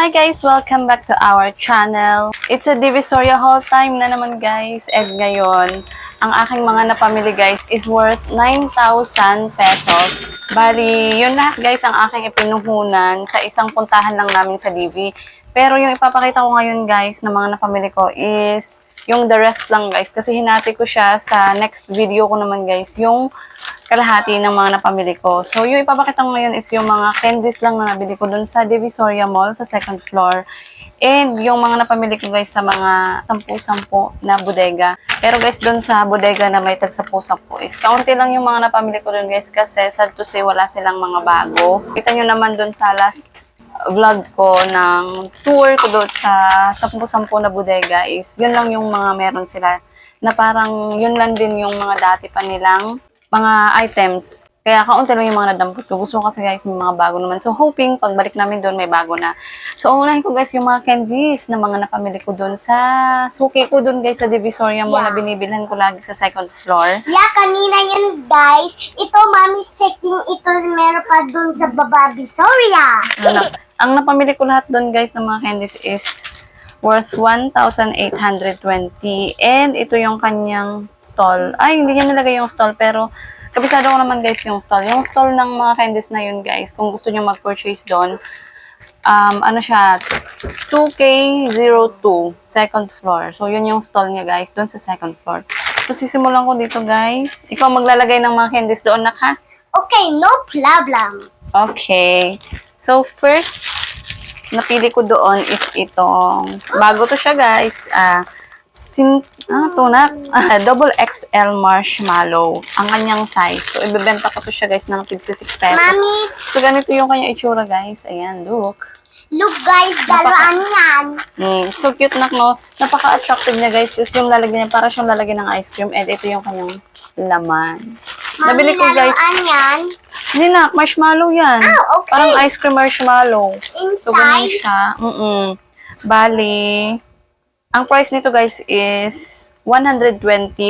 Hi guys! Welcome back to our channel. It's a Divisoria haul time na naman guys. And ngayon, ang aking mga napamili guys is worth 9,000 pesos. Bali, yun lahat guys ang aking ipinuhunan sa isang puntahan lang namin sa DV. Pero yung ipapakita ko ngayon guys na mga napamili ko is yung the rest lang guys. Kasi hinati ko siya sa next video ko naman guys. Yung kalahati ng mga napamili ko. So, yung ipapakita ko ngayon is yung mga candies lang na nabili ko dun sa Divisoria Mall sa second floor. And yung mga napamili ko guys sa mga 10-10 na bodega. Pero guys, dun sa bodega na may tag 10-10 is kaunti lang yung mga napamili ko dun guys kasi sad to say wala silang mga bago. Kita nyo naman dun sa last vlog ko ng tour ko doon sa 10-10 na bodega is yun lang yung mga meron sila na parang yun lang din yung mga dati pa nilang mga items. Kaya kaunti lang yung mga nadampot ko. Gusto ko kasi guys may mga bago naman. So hoping pagbalik namin doon may bago na. So unahin ko guys yung mga candies na mga napamili ko doon sa suki ko doon guys sa Divisoria na Yeah. binibilhan ko lagi sa second floor. Yeah, kanina yun, guys. Ito, mommy's checking ito. Meron pa dun sa baba, Visoria. Ano, ang napamili ko lahat doon guys ng mga candies is worth 1,820. And ito yung kanyang stall. Ay, hindi niya nilagay yung stall pero kabisado ko naman guys yung stall. Yung stall ng mga candies na yun guys, kung gusto niyo mag-purchase doon, um, ano siya, 2K02, second floor. So, yun yung stall niya guys, doon sa second floor. So, sisimulan ko dito guys. Ikaw maglalagay ng mga candies doon na ha? Okay, no problem. Okay. So, first, napili ko doon is itong, bago to siya guys, ah, sin, ah, tunak, ah, double XL marshmallow, ang kanyang size. So, ibebenta ko to siya guys ng 56 pesos. Mami, So, ganito yung kanya itsura guys. Ayan, look. look guys, dalawan yan. Mm, so cute nak, no? Napaka-attractive niya guys. Just yung lalagyan niya, para siyang lalagyan ng ice cream. And ito yung kanyang laman. Nabili Mami, ko guys. laruan yan. Hindi nak, marshmallow yan. Ah, okay. Parang ice cream marshmallow. So, ganun Inside, siya. Mm-mm. Bali, ang price nito guys is 120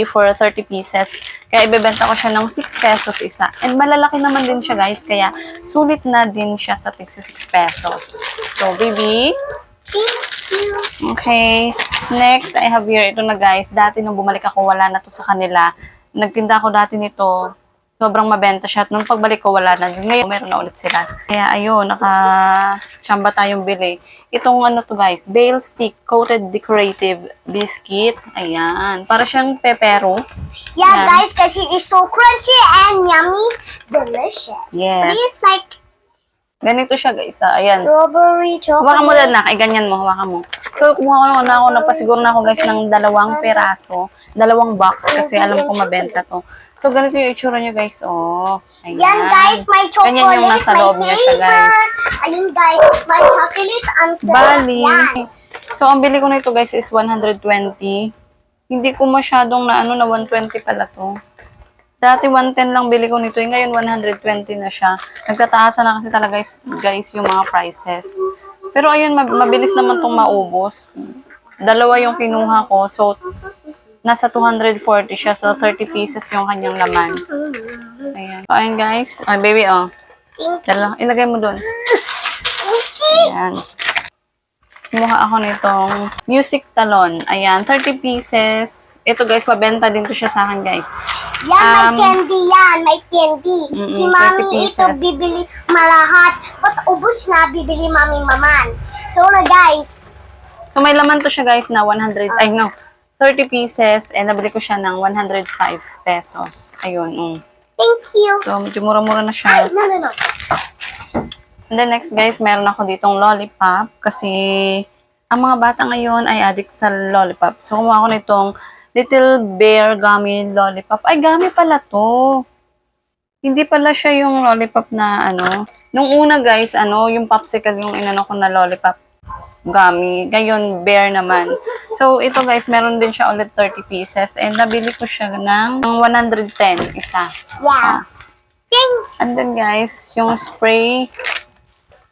for 30 pieces. Kaya ibebenta ko siya ng 6 pesos isa. And malalaki naman din siya guys. Kaya sulit na din siya sa 66 pesos. So, baby. thank you. Okay. Next, I have here. Ito na guys. Dati nung bumalik ako, wala na to sa kanila. Nagtinda ako dati nito. Sobrang mabenta siya. At nung pagbalik ko, wala na. Ngayon, meron na ulit sila. Kaya ayun, naka-chamba tayong bili. Itong ano to guys, Bale Stick Coated Decorative Biscuit. Ayan. Para siyang pepero. Yeah, Yan. guys, kasi it's so crunchy and yummy. Delicious. Yes. Please like Ganito siya guys. ah. Ayan. strawberry chocolate. Hawakan mo na. Ay, ganyan mo. Hawakan mo. So, kumuha ko na ako. Napasiguro na ako guys ng dalawang peraso. Dalawang box kasi alam ko mabenta to. So, ganito yung itsura niya guys. Oh. Ayan. Yan guys, my chocolate, Ganyan yung nasa my loob niya siya guys. Ayun guys, my chocolate ang sarap Bali. yan. So, ang bili ko nito guys is 120. Hindi ko masyadong na ano na 120 pala to. Dati 110 lang bili ko nito. eh. Ngayon 120 na siya. Nagtataasan na kasi talaga guys, guys yung mga prices. Pero ayun, mab- mabilis naman tong maubos. Dalawa yung kinuha ko. So, nasa 240 siya. So, 30 pieces yung kanyang laman. Ayan. So, ayun guys. Ay, baby, oh. Dala, ilagay mo doon. Ayan. Kumuha ako nitong music talon. Ayan, 30 pieces. Ito guys, pabenta din to siya sa akin guys. Yan, Um, may candy yan, may candy. Mm-mm, si 30 mami ito bibili malahat. But ubos na, bibili mami maman. So na guys, So may laman to siya guys na 100, ay no, 30 pieces and nabili ko siya ng 105 pesos. Ayun, mm. thank you. So medyo mura-mura na Ay, siya. no, no, no. And then next guys, meron ako ditong lollipop kasi ang mga bata ngayon ay addict sa lollipop. So kumuha ako nitong Little Bear Gummy Lollipop. Ay, gummy pala to. Hindi pala siya yung lollipop na ano. Nung una guys, ano, yung popsicle yung inano ko na lollipop gummy. Ngayon, bear naman. So, ito guys, meron din siya ulit 30 pieces. And nabili ko siya ng 110 isa. Yeah. Thanks. And then guys, yung spray,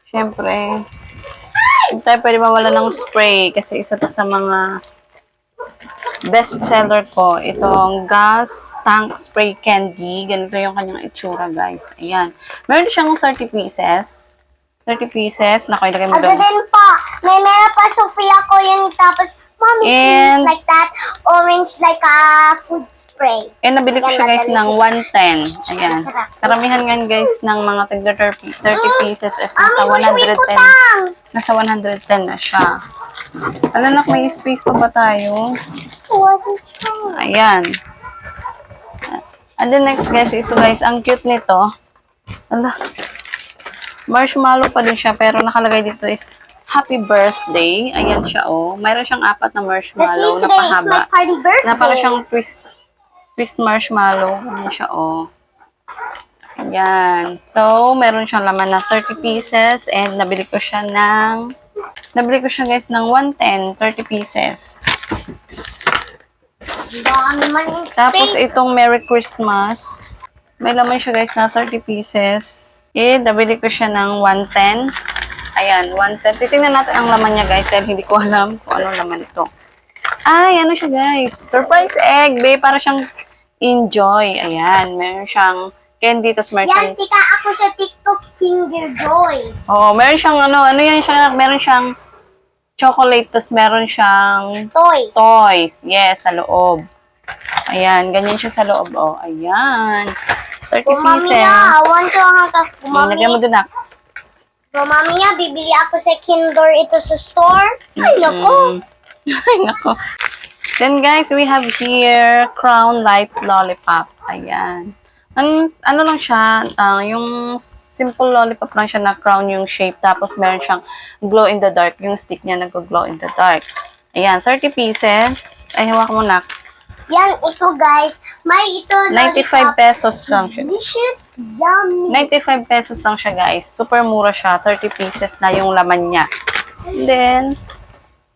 syempre, hindi tayo pwede mawala ng spray kasi isa to sa mga best seller ko. Itong gas tank spray candy. Ganito yung kanyang itsura guys. Ayan. Meron siyang 30 pieces. 30 pieces. Naku, ilagay mo Ano doon. din po, may meron pa Sophia ko yun, tapos mommy And- like that, orange like a food spray. Eh, nabili ko siya guys ng 110. Ayan. Karamihan nga guys ng mga tigda 30 30 pieces is Ah, nasa may wish 110. putang! Nasa 110 na siya. Alam nak, may space pa ba tayo? What is that? Ayan. And then next guys, ito guys, ang cute nito. Ala. Marshmallow pa din siya, pero nakalagay dito is Happy Birthday. Ayan siya, oh. Mayroon siyang apat na marshmallow na today is my pahaba. party birthday. Na para siyang twist, twist marshmallow. Ayan siya, oh. Ayan. So, meron siyang laman na 30 pieces and nabili ko siya ng Nabili ko siya guys ng 110, 30 pieces. Tapos itong Merry Christmas, may laman siya guys na 30 pieces. Eh, nabili ko siya ng 110. Ayan, 110. Titingnan natin ang laman niya guys dahil hindi ko alam kung anong laman ito. Ay, ano siya guys? Surprise egg, babe. Para siyang enjoy. Ayan, meron siyang candy, tapos meron Yan, siyang tika ako sa TikTok Kinder Joy. Oh, meron siyang ano, ano yan siya, meron siyang chocolate, tapos meron siyang Toys. toys. Yes, sa loob. Ayan, ganyan siya sa loob. Oh, ayan. 30 Kumami pieces. na, awan ko ang hanggang Ayan, kumami. lagyan mo dun ah. Kumami na, bibili ako sa Kinder ito sa store. Ay, naku. Mm. Ay, nako. Then guys, we have here Crown Light Lollipop. Ayan. An ano lang siya, ah, yung simple lollipop lang siya na crown yung shape. Tapos meron siyang glow in the dark. Yung stick niya nag-glow in the dark. Ayan, 30 pieces. Ay, hawak mo na. Yan, ito guys. May ito 95 lollipop. pesos lang siya. Delicious, yummy. 95 pesos lang siya, guys. Super mura siya. 30 pieces na yung laman niya. And then,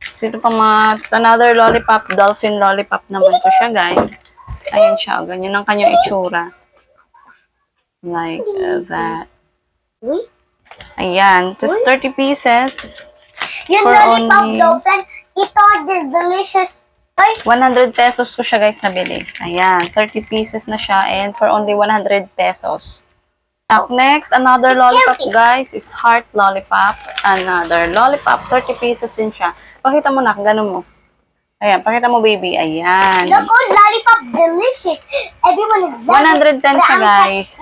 sino pa mga, it's another lollipop, dolphin lollipop naman to siya, guys. Ayan siya, ganyan ang kanyang itsura. Like uh, that. Ayan, just 30 pieces. Yung lollipop only- dolphin, ito the delicious. Ay, 100 pesos ko siya, guys, nabili. Ayan, 30 pieces na siya and for only 100 pesos. Up next, another lollipop, guys, is heart lollipop. Another lollipop, 30 pieces din siya. Pakita mo na, ganun mo. Ayan, pakita mo, baby. Ayan. look oh, lollipop delicious. Everyone is very 110 siya, guys.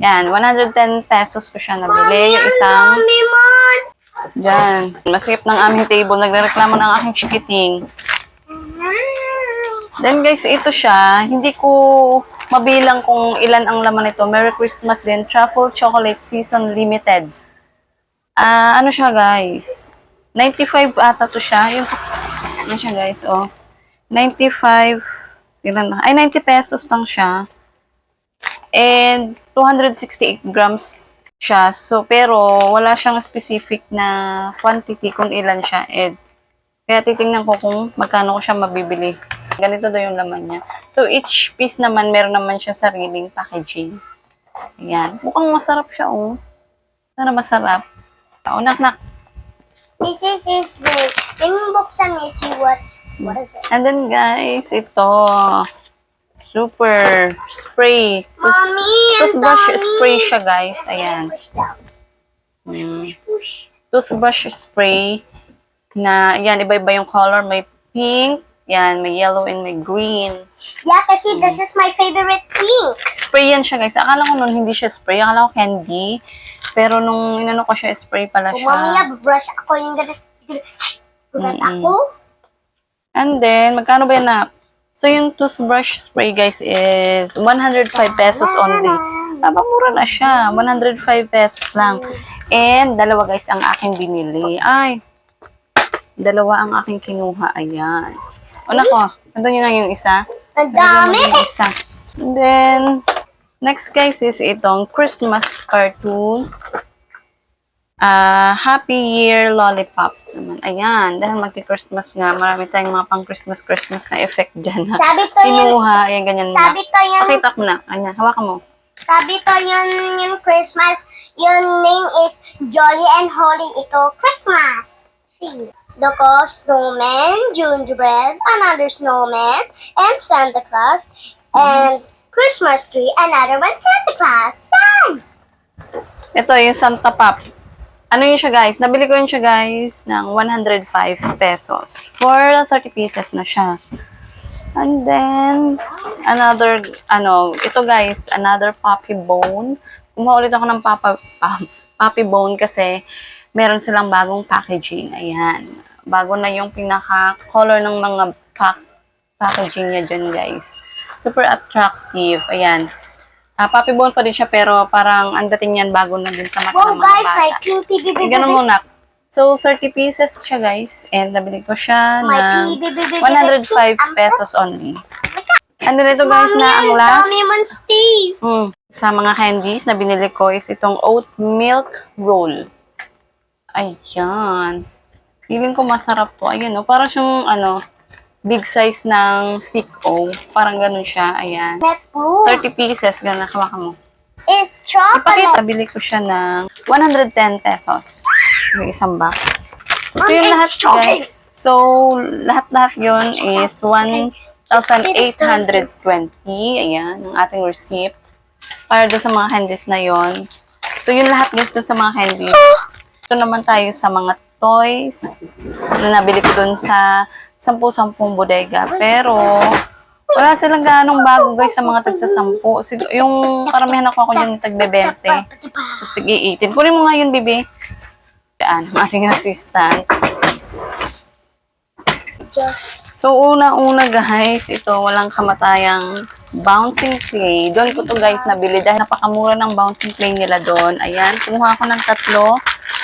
Yan, 110 pesos ko siya nabili. Yung isang, Mami, man. dyan. Masikip ng aming table. Nagreklamo ng aking chikiting. Then guys, ito siya. Hindi ko mabilang kung ilan ang laman nito. Merry Christmas din. Truffle Chocolate Season Limited. Ah, ano siya guys? 95 ata to siya. Yung, ano siya guys, oh. 95, ilan na? Ay, 90 pesos lang siya. And 268 grams siya. So, pero wala siyang specific na quantity kung ilan siya. And kaya titingnan ko kung magkano ko siya mabibili. Ganito daw yung laman niya. So, each piece naman, meron naman siya sariling packaging. Ayan. Mukhang masarap siya, oh. Sana masarap. Oh, nak, nak. This is is the yung buksan is you what what is it? And then, guys, ito. Super spray. Mommy, ang Toothbrush dami. spray siya, guys. Ayan. Push down. Mm. Push. Toothbrush spray na, yan, iba-iba yung color. May pink, yan, may yellow, and may green. Yeah, kasi this is my favorite pink. Spray yan siya, guys. Akala ko nun hindi siya spray. Akala ko candy. Pero nung inano ko siya, spray pala Kung mamaya, siya. brush ako yung ganit. Ganit ako. And then, magkano ba yan na? So, yung toothbrush spray, guys, is 105 pesos only. Tama, mura na siya. 105 pesos lang. And, dalawa, guys, ang aking binili. Ay, dalawa ang aking kinuha. Ayan. O, nako. Nandun yun lang yung isa. Ang dami. yung isa. And then, next guys is itong Christmas cartoons. Ah, Happy Year Lollipop naman. Ayan, dahil magki-Christmas nga, marami tayong mga pang-Christmas Christmas na effect dyan na Sabi to yun, kinuha. Ayan, ganyan na. sabi to yun, Pakita ko na. Ayan, hawakan mo. sabi to yun yung Christmas, yung name is Jolly and Holy. Ito, Christmas. Doko, snowman, gingerbread, another snowman, and Santa Claus, and Christmas tree, another one Santa Claus. Yan! Ito yung Santa Pop. Ano yun siya guys? Nabili ko yun siya guys ng 105 pesos. For 30 pieces na siya. And then, another, ano, ito guys, another puppy bone. Kumuha ulit ako ng papa, ah, puppy bone kasi meron silang bagong packaging. Ayan. Bago na yung pinaka-color ng mga pack, packaging niya dyan guys. Super attractive. Ayan. Ah, puppy bone pa din siya pero parang ang dating yan bago na din sa mata ng mga guys, bata. ganun muna. So, 30 pieces siya, guys. And nabili ko siya baby 105 pesos only. And then ito, guys, na ang last. Mm, sa mga candies na binili ko is itong oat milk roll. Ayan. Feeling ko masarap to. Ayan, no? Parang siyang, ano, big size ng stick O. Parang ganun siya. Ayan. Met blue 30 pieces. Ganun, hawakan mo. Ipakita, chocolate. bili ko siya ng 110 pesos. Yung isang box. So, it's lahat, guys. So, lahat-lahat yun is 1,820. Ayan, ang ating receipt. Para doon sa mga candies na yon. So, yun lahat guys doon sa mga candies. Ito naman tayo sa mga toys na nabili ko doon sa 10-10 bodega. Pero, wala silang ganong bago guys sa mga tagsa-sampu. Sig- yung karamihan ako ako dyan tagbe-20. Tapos tig-18. Kunin mo nga yun, bibi. Yan, ating assistant. So, una-una guys, ito, walang kamatayang bouncing clay. Doon ko to guys nabili dahil napakamura ng bouncing clay nila doon. Ayan, kumuha ako ng tatlo.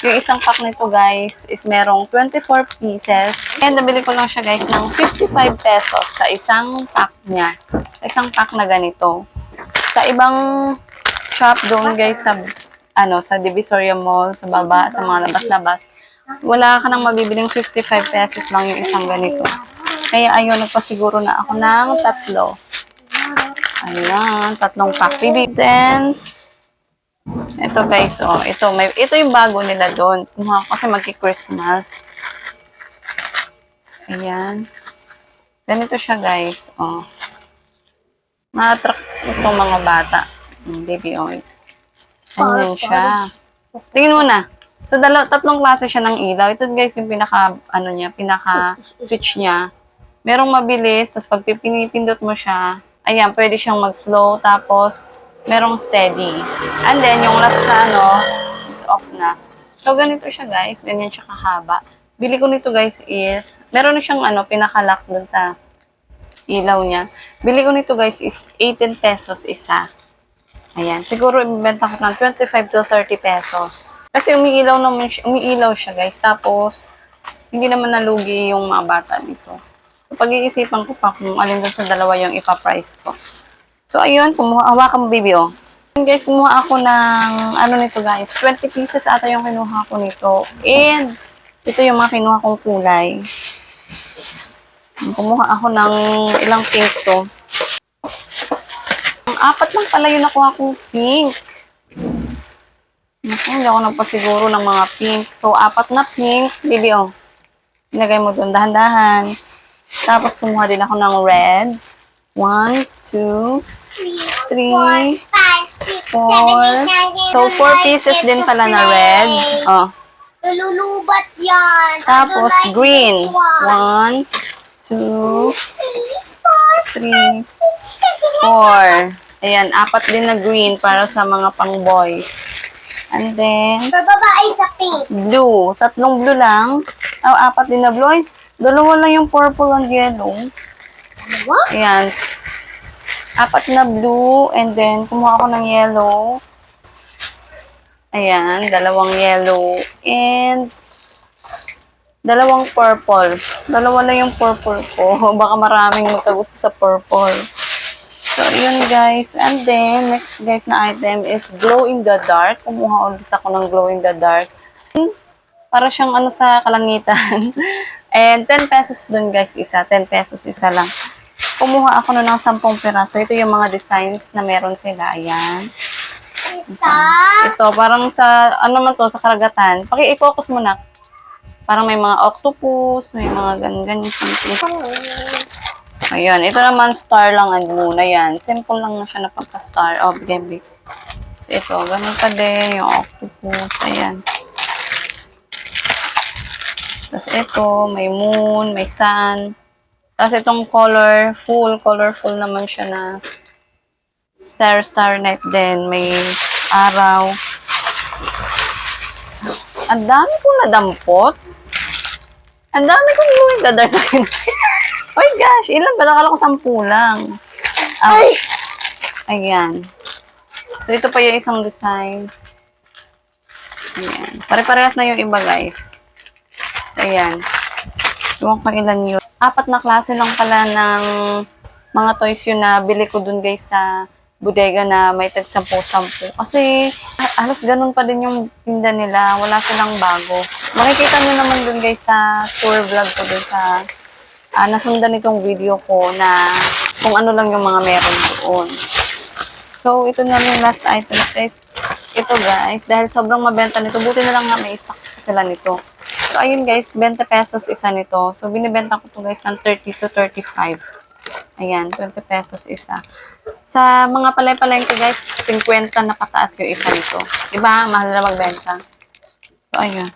Yung isang pack nito guys is merong 24 pieces. And nabili ko lang siya guys ng 55 pesos sa isang pack niya. Sa isang pack na ganito. Sa ibang shop doon guys sa ano sa Divisoria Mall, sa baba, sa mga labas-labas, wala ka nang mabibiling 55 pesos lang yung isang ganito. Kaya ayun, nagpasiguro na ako ng tatlo. Ayan, tatlong pack. Bibi. Then, ito guys, oh, ito, may, ito yung bago nila doon. Kumuha kasi magki-Christmas. Ayan. Ganito siya guys, oh. Ma-attract itong mga bata. Hmm, baby oil. Ano siya? Tingnan mo na. So, dalaw, tatlong klase siya ng ilaw. Ito guys, yung pinaka, ano niya, pinaka switch niya. Merong mabilis, tapos pag pinipindot mo siya, ayan, pwede siyang mag-slow, tapos merong steady. And then, yung last na, ano, is off na. So, ganito siya guys. Ganyan siya kahaba. Bili ko nito guys is, meron na siyang, ano, pinaka-lock dun sa ilaw niya. Bili ko nito guys is 18 pesos isa. Ayan. Siguro ibibenta ko ng 25 to 30 pesos. Kasi umiilaw naman siya, umiilaw siya guys. Tapos, hindi naman nalugi yung mga bata dito. So, pag-iisipan ko pa kung alin dun sa dalawa yung ipa-price ko. So, ayun. Kumuha, hawakan mo baby oh. Ayun, guys, kumuha ako ng, ano nito guys, 20 pieces ata yung kinuha ko nito. And, ito yung mga kinuha kong kulay. Kumuha ako ng ilang pink to. Ang apat lang pala yung nakuha kong pink. Naku, hindi ako nagpasiguro ng mga pink. So, apat na pink. Baby, oh. Ilagay mo doon, dahan-dahan. Tapos, kumuha din ako ng red. One, two, three, four. So, four pieces din pala na red. Oh. Lululubat yan. Tapos, like green. one. Two, three, Four. Ayan, apat din na green para sa mga pang-boys. And then, babae sa pink. blue. Tatlong blue lang. Oh, apat din na blue. Ay, dalawa lang yung purple and yellow. What? Ayan. Apat na blue. And then, kumuha ako ng yellow. Ayan, dalawang yellow. And, dalawang purple. Dalawa lang yung purple ko. Baka maraming magkagusto sa purple. So, yun guys. And then, next guys na item is glow in the dark. Kumuha ulit ako ng glow in the dark. Para siyang ano sa kalangitan. And 10 pesos dun guys isa. 10 pesos isa lang. Kumuha ako na ng 10 piraso. Ito yung mga designs na meron sila. Ayan. Isa. Ito, parang sa, ano man to, sa karagatan. Paki-focus mo na. Parang may mga octopus, may mga ganyan-ganyan something. Ayan, ito naman star lang ang muna yan. Simple lang na siya na pagka-star. Oh, bigay, bigay. So, ito, ganun pa din yung octopus. Ayan. Tapos ito, may moon, may sun. Tapos itong colorful, colorful naman siya na star star night din. May araw. Ang dami kong nadampot. Ang dami kong gawin dadalhin. oh gosh, ilan ba? Nakala ko sampu lang. Ouch. Ayan. So, ito pa yung isang design. Ayan. Pare-parehas na yung iba, guys. Ayan. Iwan ko ilan yun. Apat na klase lang pala ng mga toys yun na bili ko dun, guys, sa bodega na may tag 10-10. Kasi, ah, halos ganun pa din yung tinda nila. Wala silang bago. Makikita nyo naman dun, guys, sa tour vlog ko dun sa ah, nasundan itong video ko na kung ano lang yung mga meron doon. So, ito na yung last item guys. Ito guys, dahil sobrang mabenta nito, buti na lang nga may stock pa sila nito. So, ayun guys, 20 pesos isa nito. So, binibenta ko to guys ng 30 to 35. Ayan, 20 pesos isa. Sa mga palay-palengke guys, 50 na pataas yung isa nito. Diba? Mahal na magbenta. So, ayun.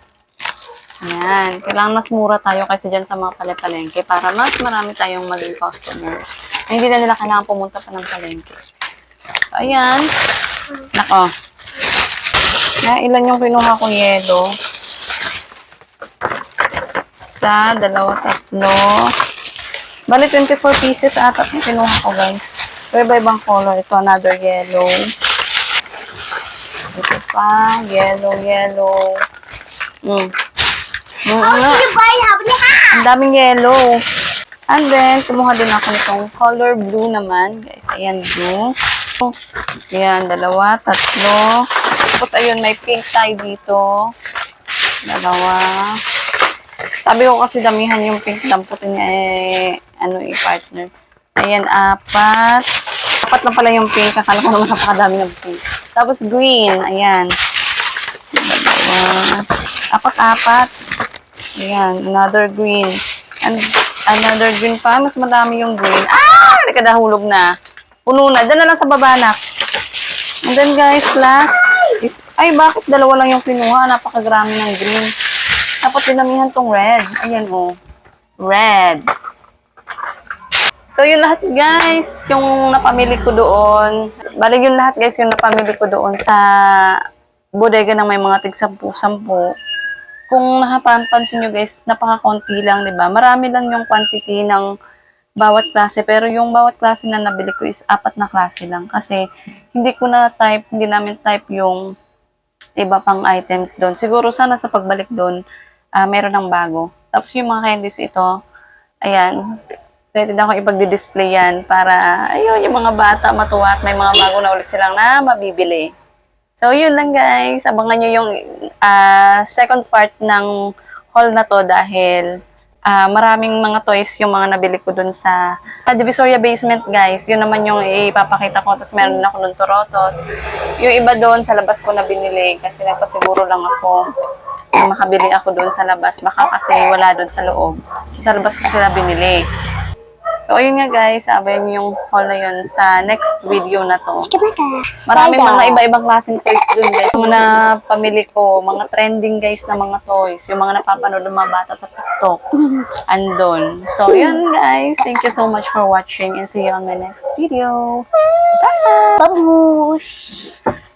Ayan. Kailangan mas mura tayo kasi dyan sa mga palay-palengke para mas marami tayong maging customers. Na hindi na nila kailangan pumunta pa ng palengke. So, ayan. Nako. Na, ilan yung kinuha kong yelo? Sa dalawa, tatlo. Bali, 24 pieces ata yung kinuha ko, guys. So, iba-ibang color. Ito, another yellow. Ito pa, yellow, yellow. Mm. Mm, Oh, ano? you buy habli ha? Ang daming yellow. And then, kumuha din ako nitong color blue naman. Guys, ayan, blue. Ayan, dalawa, tatlo. Tapos, ayun, may pink tayo dito. Dalawa. Sabi ko kasi damihan yung pink damputin niya eh, ano eh, partner. Ayan, apat. Apat lang pala yung pink. Akala ko naman napakadami ng pink. Tapos green, ayan. Dalawa. Apat-apat. Ayan, another green. And another green pa. Mas madami yung green. Ah! Nakadahulog na. Puno na. Na lang sa baba na. And then guys, last is... Ay, bakit dalawa lang yung kinuha? Napakagrami ng green. Dapat dinamihan tong red. Ayan oh. Red. So, yun lahat guys, yung napamili ko doon. Bali yun lahat guys, yung napamili ko doon sa bodega ng may mga tig 10-10. Kung nakapansin nyo guys, napaka-konti lang, di ba? Marami lang yung quantity ng bawat klase. Pero yung bawat klase na nabili ko is apat na klase lang. Kasi hindi ko na type, hindi namin type yung iba pang items doon. Siguro sana sa pagbalik doon, ah meron ng bago. Tapos yung mga candies ito, ayan, excited ako ipag-display yan para, ayun, yung mga bata matuwa at may mga bago na ulit silang na mabibili. So, yun lang guys. Abangan nyo yung ah, second part ng haul na to dahil ah, maraming mga toys yung mga nabili ko dun sa ah, Divisoria Basement guys. Yun naman yung ipapakita ko. Tapos meron ako nun Torotot. Yung iba doon sa labas ko na binili kasi nagpasiguro lang ako makabili ako doon sa labas. Baka kasi wala doon sa loob. Sa labas ko sila binili. So, ayun nga guys, sabi yung haul na yun sa next video na to. Maraming mga iba-ibang klaseng toys dun guys. Yung mga pamili ko, mga trending guys na mga toys. Yung mga napapanood ng mga bata sa TikTok. Andon. So, yun guys. Thank you so much for watching and see you on my next video. Bye! Babush!